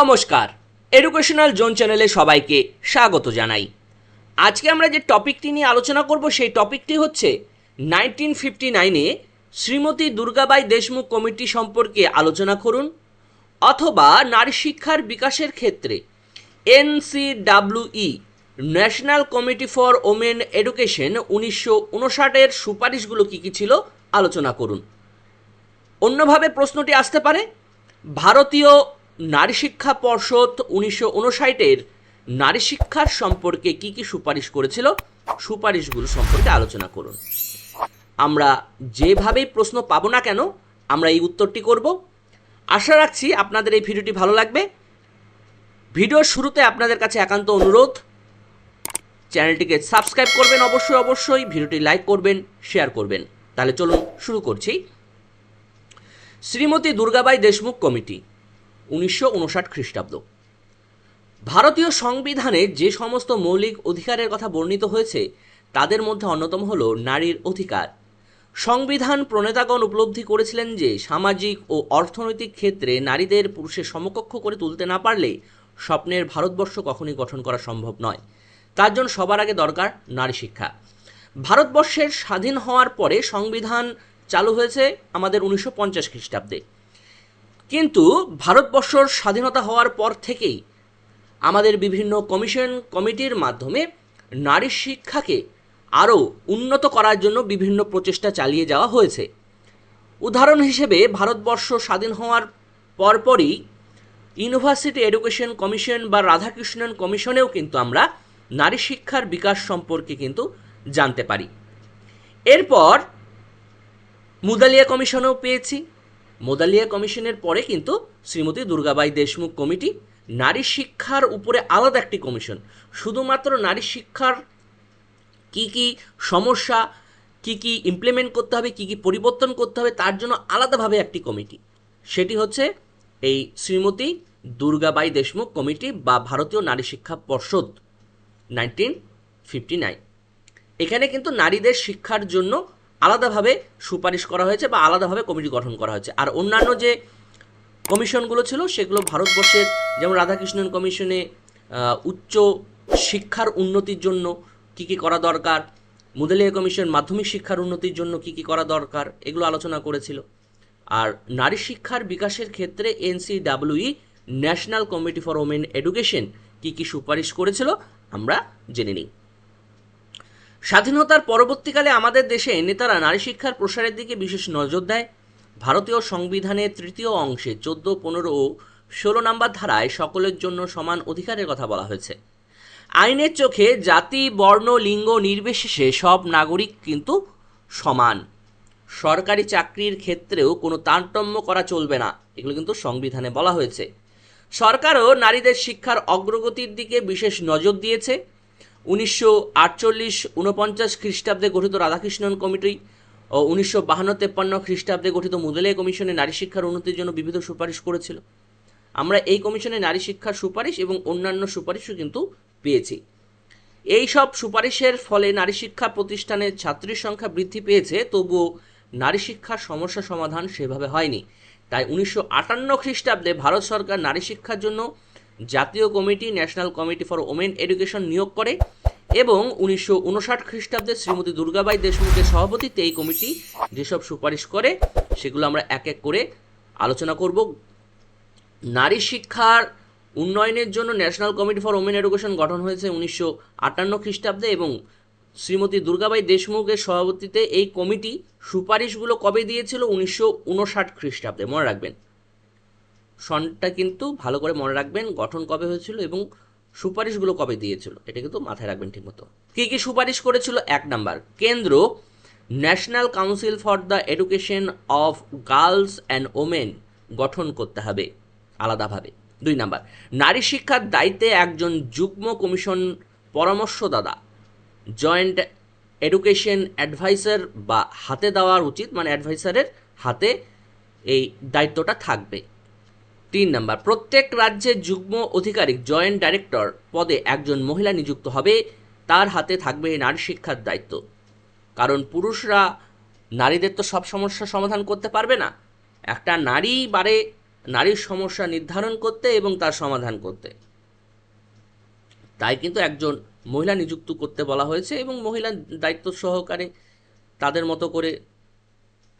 নমস্কার। Educational zone চ্যানেলে সবাইকে স্বাগত জানাই। আজকে আমরা যে টপিকটি নিয়ে আলোচনা করব, সেই টপিকটি হচ্ছে নাইনটিন ফিফটি নাইনে শ্রীমতী দুর্গাবাই দেশমুখ কমিটি সম্পর্কে আলোচনা করুন, অথবা নারী শিক্ষার বিকাশের ক্ষেত্রে NCWE national committee for women education উনিশশো উনষাটের সুপারিশগুলো কী কী ছিল, আলোচনা করুন। অন্যভাবে প্রশ্নটি আসতে পারে, ভারতীয় নারী শিক্ষা পর্ষদ উনিশশো উনষাটের নারী শিক্ষার সম্পর্কে কি কি সুপারিশ করেছিল, সুপারিশগুলো সম্পর্কে আলোচনা করুন। আমরা যেভাবেই প্রশ্ন পাবো না কেন, আমরা এই উত্তরটি করব। আশা রাখছি আপনাদের এই ভিডিওটি ভালো লাগবে। ভিডিওর শুরুতে আপনাদের কাছে একান্ত অনুরোধ, চ্যানেলটিকে সাবস্ক্রাইব করবেন অবশ্যই অবশ্যই, ভিডিওটি লাইক করবেন, শেয়ার করবেন। তাহলে চলুন শুরু করছি। শ্রীমতী দুর্গাবাই দেশমুখ কমিটি। উনিশশো উনষাট খ্রিস্টাব্দ। ভারতীয় সংবিধানে যে সমস্ত মৌলিক অধিকারের কথা বর্ণিত হয়েছে, তাদের মধ্যে অন্যতম হল নারীর অধিকার। সংবিধান প্রণেতাগণ উপলব্ধি করেছিলেন যে, সামাজিক ও অর্থনৈতিক ক্ষেত্রে নারীদের পুরুষের সমকক্ষ করে তুলতে না পারলে স্বপ্নের ভারতবর্ষ কখনই গঠন করা সম্ভব নয়। তার জন্য সবার আগে দরকার নারী শিক্ষা। ভারতবর্ষের স্বাধীন হওয়ার পরে সংবিধান চালু হয়েছে আমাদের উনিশশো পঞ্চাশ খ্রিস্টাব্দে। কিন্তু ভারতবর্ষর স্বাধীনতা হওয়ার পর থেকেই আমাদের বিভিন্ন কমিশন কমিটির মাধ্যমে নারী শিক্ষাকে আরও উন্নত করার জন্য বিভিন্ন প্রচেষ্টা চালিয়ে যাওয়া হয়েছে। উদাহরণ হিসেবে ভারতবর্ষ স্বাধীন হওয়ার পরপরই ইউনিভার্সিটি এডুকেশন কমিশন বা রাধাকৃষ্ণন কমিশনেও কিন্তু আমরা নারী শিক্ষার বিকাশ সম্পর্কে কিন্তু জানতে পারি। এরপর মুদালিয়া কমিশনও পেয়েছি। মোদালিয়া কমিশনের পরে কিন্তু শ্রীমতী দুর্গাবাই দেশমুখ কমিটি নারী শিক্ষার উপরে আলাদা একটি কমিশন। শুধুমাত্র নারী শিক্ষার কি কি সমস্যা, কি কি ইমপ্লিমেন্ট করতে হবে, কি কি পরিবর্তন করতে হবে, তার জন্য আলাদাভাবে একটি কমিটি। সেটি হচ্ছে এই শ্রীমতী দুর্গাবাই দেশমুখ কমিটি বা ভারতীয় নারী শিক্ষা পর্ষদ নাইনটিন ফিফটি নাইন এখানে কিন্তু নারীদের শিক্ষার জন্য আলাদাভাবে সুপারিশ করা হয়েছে বা আলাদাভাবে কমিটি গঠন করা হয়েছে। আর অন্যান্য যে কমিশনগুলো ছিল, সেগুলো ভারতবর্ষের যেমন রাধাকৃষ্ণন কমিশনে উচ্চ শিক্ষার উন্নতির জন্য কী কী করা দরকার, মুদালিয়া কমিশন মাধ্যমিক শিক্ষার উন্নতির জন্য কী কী করা দরকার, এগুলো আলোচনা করেছিল। আর নারী শিক্ষার বিকাশের ক্ষেত্রে NCWE national committee for women education, কী কী সুপারিশ করেছিল, আমরা জেনে নিই। স্বাধীনতার পরবর্তীকালে আমাদের দেশে নেতারা নারী শিক্ষার প্রসারের দিকে বিশেষ নজর দেয়। ভারতীয় সংবিধানের তৃতীয় অংশে চোদ্দ, পনেরো ও ষোলো নম্বর ধারায় সকলের জন্য সমান অধিকারের কথা বলা হয়েছে। আইনের চোখে জাতি, বর্ণ, লিঙ্গ নির্বিশেষে সব নাগরিক কিন্তু সমান। সরকারি চাকরির ক্ষেত্রেও কোনো তারতম্য করা চলবে না, এগুলো কিন্তু সংবিধানে বলা হয়েছে। সরকারও নারীদের শিক্ষার অগ্রগতির দিকে বিশেষ নজর দিয়েছে। উনিশশো আটচল্লিশ খ্রিস্টাব্দে গঠিত রাধাকৃষ্ণন কমিটি ও উনিশশো বাহান্ন তেপ্পান্ন খ্রিস্টাব্দে গঠিত মুদলিয়া কমিশনে নারী শিক্ষার উন্নতির জন্য বিবিধ সুপারিশ করেছিল। আমরা এই কমিশনে নারী শিক্ষার সুপারিশ এবং অন্যান্য সুপারিশও কিন্তু পেয়েছি। এই সব সুপারিশের ফলে নারী শিক্ষা প্রতিষ্ঠানের ছাত্রীর সংখ্যা বৃদ্ধি পেয়েছে, তবুও নারী শিক্ষার সমস্যা সমাধান সেভাবে হয়নি। তাই উনিশশো আটান্ন খ্রিস্টাব্দে ভারত সরকার নারী শিক্ষার জন্য জাতীয় committee national committee for women education নিয়োগ করে এবং উনিশশো উনষাট খ্রিস্টাব্দে শ্রীমতী দুর্গাবাই দেশমুখের সভাপতিত্বে এই কমিটি যেসব সুপারিশ করে, সেগুলো আমরা এক এক করে আলোচনা করব। নারী শিক্ষার উন্নয়নের জন্য national committee for women education গঠন হয়েছে উনিশশো আটান্ন খ্রিস্টাব্দে এবং শ্রীমতী দুর্গাবাই দেশমুখের সভাপতিতে এই কমিটি সুপারিশগুলো কবে দিয়েছিল? উনিশশো উনষাট খ্রিস্টাব্দে, মনে রাখবেন। সনটা কিন্তু ভালো করে মনে রাখবেন গঠন কবে হয়েছিল এবং সুপারিশগুলো কবে দিয়েছিল। এটা কিন্তু মাথায় রাখবেন ঠিকমতো। কী কী সুপারিশ করেছিল? এক নাম্বার, কেন্দ্র, national council for the education of girls and women গঠন করতে হবে আলাদাভাবে। দুই নাম্বার, নারী শিক্ষার দায়িত্বে একজন যুগ্ম কমিশন পরামর্শদাতা জয়েন্ট এডুকেশন অ্যাডভাইসার বা হাতে দেওয়ার উচিত মানে অ্যাডভাইসারের হাতে এই দায়িত্বটা থাকবে। তিন নাম্বার, প্রত্যেক রাজ্যের যুগ্ম অধিকারিক, জয়েন্ট ডাইরেক্টর পদে একজন মহিলা নিযুক্ত হবে, তার হাতে থাকবে নারী শিক্ষার দায়িত্ব। কারণ পুরুষরা নারীদের তো সব সমস্যার সমাধান করতে পারবে না। একটা নারী বারে নারীর সমস্যা নির্ধারণ করতে এবং তার সমাধান করতে। তাই কিন্তু একজন মহিলা নিযুক্ত করতে বলা হয়েছে এবং মহিলা দায়িত্ব সহকারে তাদের মতো করে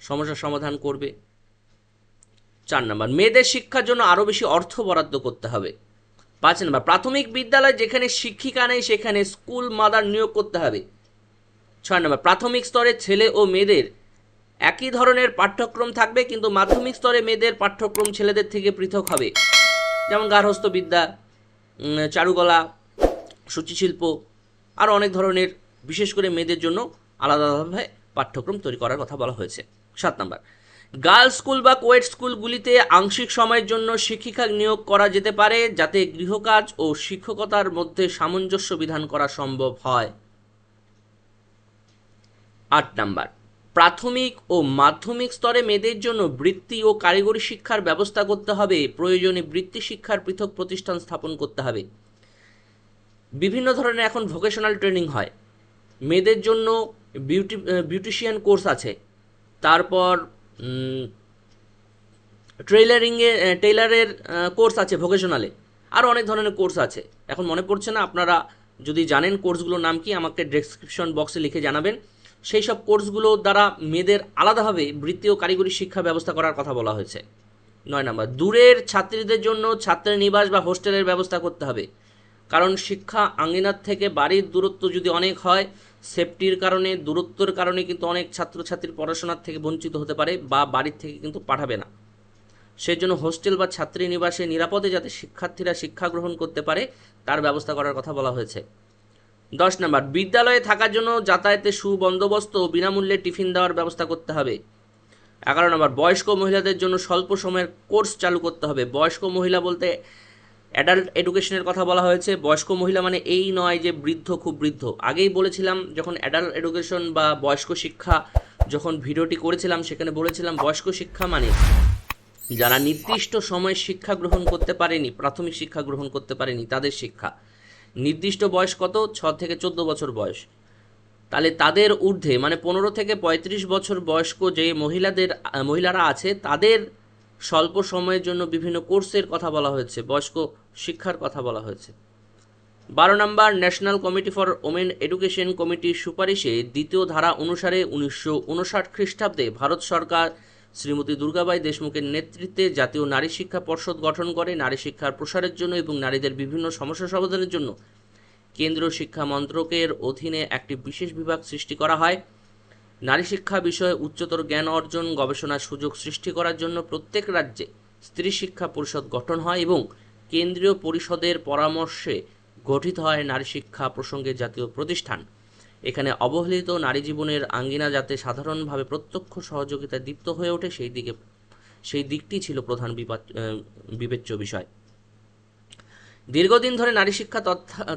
সমস্যার সমাধান করবে। চার নম্বর, মেয়েদের শিক্ষার জন্য আরও বেশি অর্থ বরাদ্দ করতে হবে। পাঁচ নম্বর, প্রাথমিক বিদ্যালয় যেখানে শিক্ষিকা নেই, সেখানে স্কুল মাদার নিয়োগ করতে হবে। ছয় নম্বর, প্রাথমিক স্তরে ছেলে ও মেয়েদের একই ধরনের পাঠ্যক্রম থাকবে, কিন্তু মাধ্যমিক স্তরে মেয়েদের পাঠ্যক্রম ছেলেদের থেকে পৃথক হবে। যেমন গার্হস্থ্যবিদ্যা চারুকলা, সূচিশিল্প আরও অনেক ধরনের, বিশেষ করে মেয়েদের জন্য আলাদা আলাদাভাবে পাঠ্যক্রম তৈরি করার কথা বলা হয়েছে। সাত নম্বর গার্লস স্কুল বা কোয়েট স্কুলগুলিতে আংশিক সময়ের জন্য শিক্ষিকা নিয়োগ করা যেতে পারে, যাতে গৃহকাজ ও শিক্ষকতার মধ্যে সামঞ্জস্য বিধান করা সম্ভব হয়। আট নাম্বার। প্রাথমিক ও মাধ্যমিক স্তরে মেয়েদের জন্য বৃত্তি ও কারিগরি শিক্ষার ব্যবস্থা করতে হবে, প্রয়োজনে বৃত্তি শিক্ষার পৃথক প্রতিষ্ঠান স্থাপন করতে হবে। বিভিন্ন ধরনের এখন ভোকেশনাল ট্রেনিং হয়। মেয়েদের জন্য বিউটি বিউটিশিয়ান কোর্স আছে। তারপর ট্রেলারিংয়ে টেইলারের কোর্স আছে ভোকেশনালে আরও অনেক ধরনের কোর্স আছে। এখন মনে পড়ছে না, আপনারা যদি জানেন কোর্সগুলোর নাম কি, আমাকে ডেসক্রিপশন বক্সে লিখে জানাবেন। সেই সব কোর্সগুলো দ্বারা মেয়েদের আলাদাভাবে বৃত্তি ও কারিগরি শিক্ষা ব্যবস্থা করার কথা বলা হয়েছে। নয় নম্বর, দূরের ছাত্রীদের জন্য ছাত্রনিবাস বা হোস্টেলের ব্যবস্থা করতে হবে। কারণ শিক্ষা আঙ্গিনার থেকে বাড়ির দূরত্ব যদি অনেক হয় সেফটির কারণে, দূরত্বর কারণে কিন্তু অনেক ছাত্রছাত্রীর পড়াশোনার থেকে বঞ্চিত হতে পারে বা বাড়ির থেকে কিন্তু পাঠাবে না। সেই জন্য হোস্টেল বা ছাত্রী নিবাসে নিরাপদে যাতে শিক্ষার্থীরা শিক্ষা গ্রহণ করতে পারে, তার ব্যবস্থা করার কথা বলা হয়েছে। দশ নম্বর, বিদ্যালয়ে থাকার জন্য যাতায়াতে সুবন্দোবস্ত ও বিনামূল্যে টিফিন দেওয়ার ব্যবস্থা করতে হবে। এগারো নম্বর, বয়স্ক মহিলাদের জন্য স্বল্প সময়ের কোর্স চালু করতে হবে। বয়স্ক মহিলা বলতে অ্যাডাল্ট এডুকেশনের কথা বলা হয়েছে। বয়স্ক মহিলা মানে এই নয় যে বৃদ্ধ খুব বৃদ্ধ। আগেই বলেছিলাম, যখন অ্যাডাল্ট এডুকেশন বা বয়স্ক শিক্ষা যখন ভিডিওটি করেছিলাম, সেখানে বলেছিলাম বয়স্ক শিক্ষা মানে যারা নির্দিষ্ট সময়ে শিক্ষা গ্রহণ করতে পারেনি, প্রাথমিক শিক্ষা গ্রহণ করতে পারেনি, তাদের শিক্ষা। নির্দিষ্ট বয়স কত? ছ থেকে চোদ্দ বছর বয়স। তাহলে তাদের ঊর্ধ্বে মানে পনেরো থেকে পঁয়ত্রিশ বছর বয়স্ক যে মহিলাদের, মহিলারা আছে, তাদের স্বল্প সময়ের জন্য বিভিন্ন কোর্সের কথা বলা হয়েছে, বয়স্ক শিক্ষার কথা বলা হয়েছে। বারো নম্বর, national committee for women education কমিটির সুপারিশে দ্বিতীয় ধারা অনুসারে উনিশশো উনষাট খ্রিস্টাব্দে ভারত সরকার শ্রীমতী দুর্গাবাই দেশমুখের নেতৃত্বে জাতীয় নারী শিক্ষা পর্ষদ গঠন করে নারী শিক্ষার প্রসারের জন্য এবং নারীদের বিভিন্ন সমস্যা সমাধানের জন্য কেন্দ্রীয় শিক্ষা মন্ত্রকের অধীনে একটি বিশেষ বিভাগ সৃষ্টি করা হয়। নারী শিক্ষা বিষয়ে উচ্চতর জ্ঞান অর্জন গবেষণার সুযোগ সৃষ্টি করার জন্য প্রত্যেক রাজ্যে স্ত্রী শিক্ষা পরিষদ গঠন হয় এবং কেন্দ্রীয় পরিষদের পরামর্শে গঠিত হয় নারী শিক্ষা প্রসঙ্গে জাতীয় প্রতিষ্ঠান। এখানে অবহেলিত নারী জীবনের আঙ্গিনা যাতে সাধারণভাবে প্রত্যক্ষ সহযোগিতায় দীপ্ত হয়ে ওঠে সেই দিকে সেই দিকটি ছিল প্রধান বিপাচ আহ, বিবেচ্য বিষয়। দীর্ঘদিন ধরে নারী শিক্ষা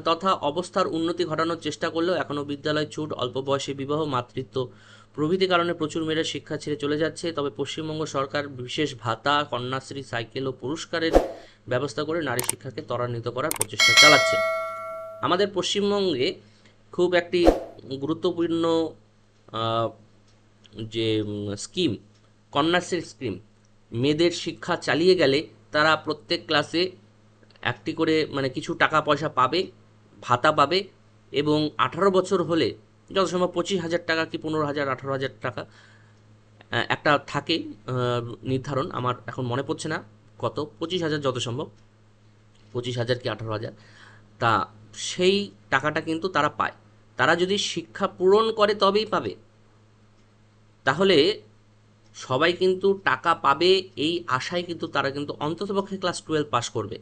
তথা অবস্থার উন্নতি ঘটানোর চেষ্টা করলেও এখনও বিদ্যালয় ছুট, অল্প বয়সে বিবাহ, মাতৃত্ব প্রভৃতি কারণে প্রচুর মেয়েরা শিক্ষা ছেড়ে চলে যাচ্ছে। তবে পশ্চিমবঙ্গ সরকার বিশেষ ভাতা, কন্যাশ্রী, সাইকেল ও পুরস্কারের ব্যবস্থা করে নারী শিক্ষাকে ত্বরান্বিত করার প্রচেষ্টা চালাচ্ছে। আমাদের পশ্চিমবঙ্গে খুব একটি গুরুত্বপূর্ণ যে স্কিম কন্যাশ্রী স্কিম, মেয়েদের শিক্ষা চালিয়ে গেলে তারা প্রত্যেক ক্লাসে একটি করে মানে কিছু টাকা পয়সা পাবে, ভাতা পাবে এবং আঠারো বছর হলে যত সম্ভব পঁচিশ হাজার টাকা কি পনেরো হাজার, আঠারো হাজার টাকা একটা থাকে নির্ধারণ। আমার এখন মনে পড়ছে না কত, পঁচিশ হাজার যত সম্ভব। পঁচিশ হাজার কি আঠারো হাজার? তা সেই টাকাটা কিন্তু তারা পায়। তারা যদি শিক্ষা পূরণ করে তবেই পাবে। তাহলে সবাই কিন্তু টাকা পাবে, এই আশায় কিন্তু তারা কিন্তু অন্ততপক্ষে ক্লাস টুয়েলভ পাস করবে।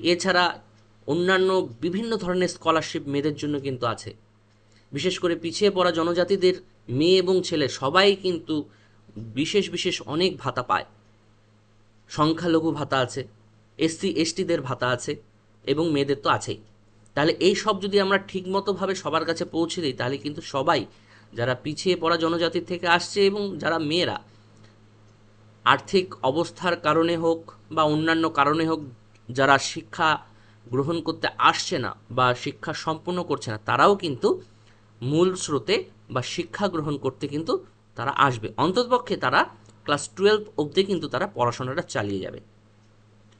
এছাড়া অন্যান্য বিভিন্ন ধরনের স্কলারশিপ মেয়েদের জন্য কিন্তু আছে। বিশেষ করে পিছিয়ে পড়া জনজাতিদের মেয়ে এবং ছেলে সবাই কিন্তু বিশেষ বিশেষ অনেক ভাতা পায়। সংখ্যালঘু ভাতা আছে, এসসি, এসটিদের ভাতা আছে এবং মেয়েদের তো আছেই। তাহলে এই সব যদি আমরা ঠিকমতোভাবে সবার কাছে পৌঁছে দিই, তাহলে কিন্তু সবাই যারা পিছিয়ে পড়া জনজাতির থেকে আসছে এবং যারা মেয়েরা, আর্থিক অবস্থার কারণে হোক বা অন্যান্য কারণে হোক যারা শিক্ষা গ্রহণ করতে আসছে না বা শিক্ষা সম্পূর্ণ করছে না, তারাও কিন্তু মূল স্রোতে বা শিক্ষা গ্রহণ করতে কিন্তু তারা আসবে। অন্ততপক্ষে তারা ক্লাস টুয়েলভ অবধি কিন্তু তারা পড়াশোনাটা চালিয়ে যাবে।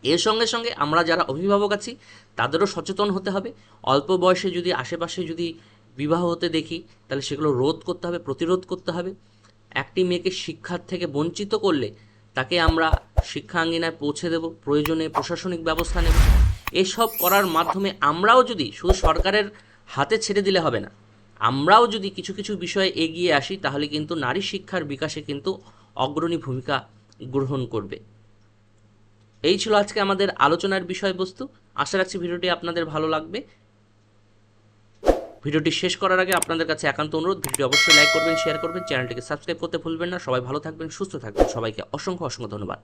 এর সঙ্গে সঙ্গে আমরা যারা অভিভাবক আছি, তাদেরও সচেতন হতে হবে। অল্প বয়সে যদি, আশেপাশে যদি বিবাহ হতে দেখি, তাহলে সেগুলো রোধ করতে হবে, প্রতিরোধ করতে হবে। একটি মেয়েকে শিক্ষার থেকে বঞ্চিত করলে তাকে আমরা শিক্ষাঙ্গিনায় পৌঁছে দেব, প্রয়োজনে প্রশাসনিক ব্যবস্থা নেব। এসব করার মাধ্যমে আমরাও যদি শুধু সরকারের হাতে ছেড়ে দিলে হবে না, আমরাও যদি কিছু কিছু বিষয়ে এগিয়ে আসি, তাহলে কিন্তু নারী শিক্ষার বিকাশে কিন্তু অগ্রণী ভূমিকা গ্রহণ করবে। এই ছিল আজকে আমাদের আলোচনার বিষয়বস্তু। আশা রাখছি ভিডিওটি আপনাদের ভালো লাগবে। ভিডিওটি শেষ করার আগে আপনাদের কাছে একান্ত অনুরোধ, ভিডিওটি অবশ্যই লাইক করবেন, শেয়ার করবেন, চ্যানেলটিকে সাবস্ক্রাইব করতে ভুলবেন না। সবাই ভালো থাকবেন, সুস্থ থাকবেন। সবাইকে অসংখ্য অসংখ্য ধন্যবাদ।